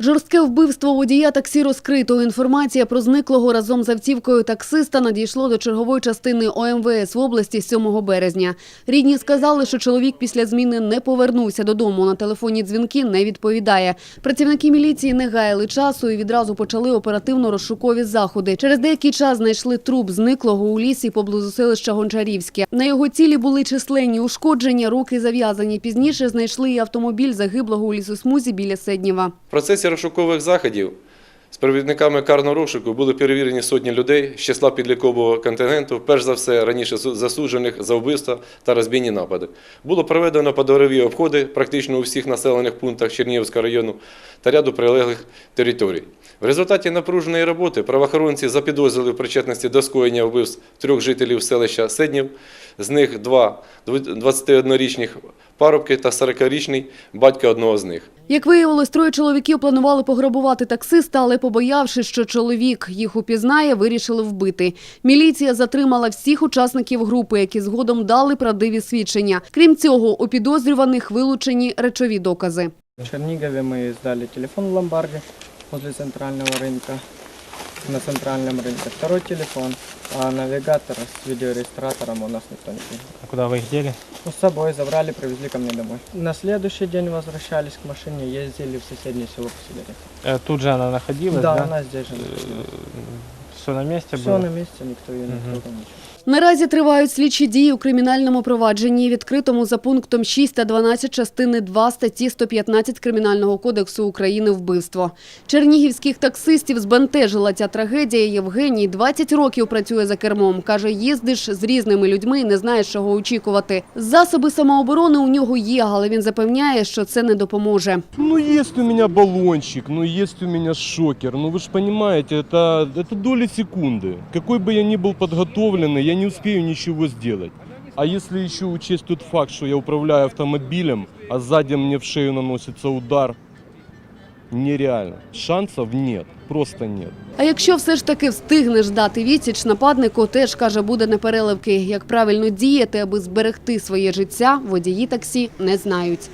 Жорстке вбивство водія таксі розкрито. Інформація про зниклого разом з автівкою таксиста надійшло до чергової частини ОМВС в області 7 березня. Рідні сказали, що чоловік після зміни не повернувся додому. На телефонні дзвінки не відповідає. Працівники міліції не гаяли часу і відразу почали оперативно-розшукові заходи. Через деякий час знайшли труп зниклого у лісі поблизу селища Гончарівське. На його тілі були численні ушкодження, руки зав'язані. Пізніше знайшли і автомобіль загиблого у лісосмузі біля Седнєва. В процесі розшукових заходів з провідниками карного розшуку були перевірені сотні людей з числа підлікового контингенту, перш за все раніше засуджених за вбивства та розбійні напади. Було проведено подорові обходи практично у всіх населених пунктах Чернігівського району та ряду прилеглих територій. В результаті напруженої роботи правоохоронці запідозрили в причетності до скоєння вбивств трьох жителів селища Седнів, з них два 21-річних парубки та 40-річний батько одного з них. Як виявилось, троє чоловіків планували пограбувати таксиста, але побоявшись, що чоловік їх упізнає, вирішили вбити. Міліція затримала всіх учасників групи, які згодом дали правдиві свідчення. Крім цього, у підозрюваних вилучені речові докази. В Чернигове мы сдали телефон в ломбарде возле центрального рынка, на центральном рынке. Второй телефон, а навигатор с видеорегистратором у нас никто не видел. А куда вы их дели? Ну, с собой забрали, привезли ко мне домой. На следующий день возвращались к машине, ездили в соседнее село посидели. Э, Тут же она находилась, Да, да? она здесь же. Все на месте Все было? на месте, никто ее не трогал, ничего. Наразі тривають слідчі дії у кримінальному провадженні, відкритому за пунктом 6 та 12 частини 2 статті 115 Кримінального кодексу України вбивство. Чернігівських таксистів збентежила ця трагедія. Євгеній 20 років працює за кермом. Каже, їздиш з різними людьми і не знаєш, чого очікувати. Засоби самооборони у нього є, але він запевняє, що це не допоможе. Ну, есть у меня баллончик, ну, есть у меня шокер. Ну, вы же понимаете, это, это доли секунды. Какой бы я ни был подготовленный, я не успею ничего сделать. А если еще учесть тот факт, что я управляю автомобилем, а сзади мне в шею наносится удар, нереально. Шансов нет, просто нет. А якщо все ж таки встигнеш дати відсіч нападнику, теж каже, буде непереливки. Як правильно діяти, аби зберегти своє життя, водії таксі не знають.